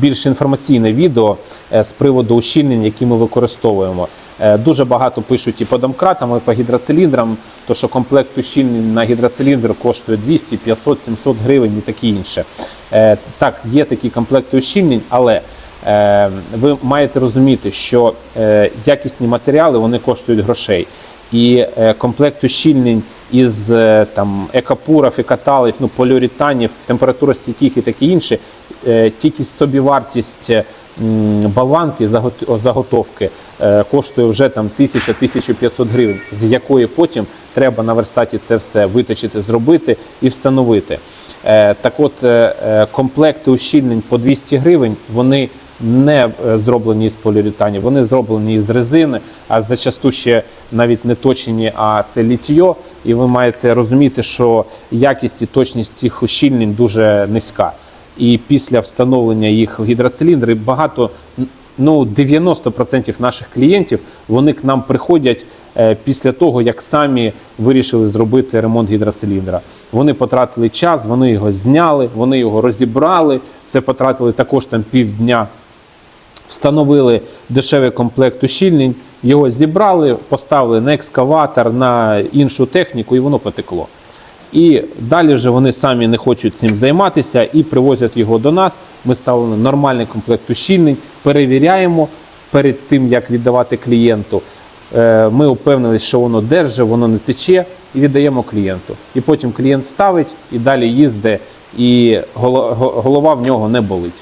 більш інформаційне відео е, з приводу ущільнень, які ми використовуємо. Е, Дуже багато пишуть і по домкратам, і по гідроциліндрам, то що комплект ущільнень на гідроциліндр коштує 200, 500, 700 гривень і таке інше. Е, Так, є такі комплекти ущільнень, але ви маєте розуміти, що якісні матеріали вони коштують грошей. І е, комплект ущільнень із е, там екопурів, екаталів, ну поліуретанів, температуростійких і таке інше, е, тільки собівартість м, заготовки коштує вже там 1000-1500 гривень, з якої потім треба на верстаті це все виточити, зробити і встановити. Так от комплекти ущільнень по 200 гривень, вони не е, зроблені із поліуретанів, вони зроблені із резини, а зачасту ще навіть не точені, а це літьо. І ви маєте розуміти, що якість і точність цих ущільнень дуже низька. І після встановлення їх в гідроциліндри багато, ну 90% наших клієнтів вони к нам приходять е, після того, як самі вирішили зробити ремонт гідроциліндра. Вони потратили час, вони його зняли, вони його розібрали. Це потратили також там півдня встановили дешевий комплект ущільнень, його зібрали, поставили на екскаватор, на іншу техніку, і воно потекло. І далі вже вони самі не хочуть цим займатися і привозять його до нас. Ми ставили нормальний комплект ущільнень, перевіряємо перед тим, як віддавати клієнту. Е, Ми упевнились, що воно держить, воно не тече, і віддаємо клієнту. І потім клієнт ставить і далі їздить, і голо- голова в нього не болить.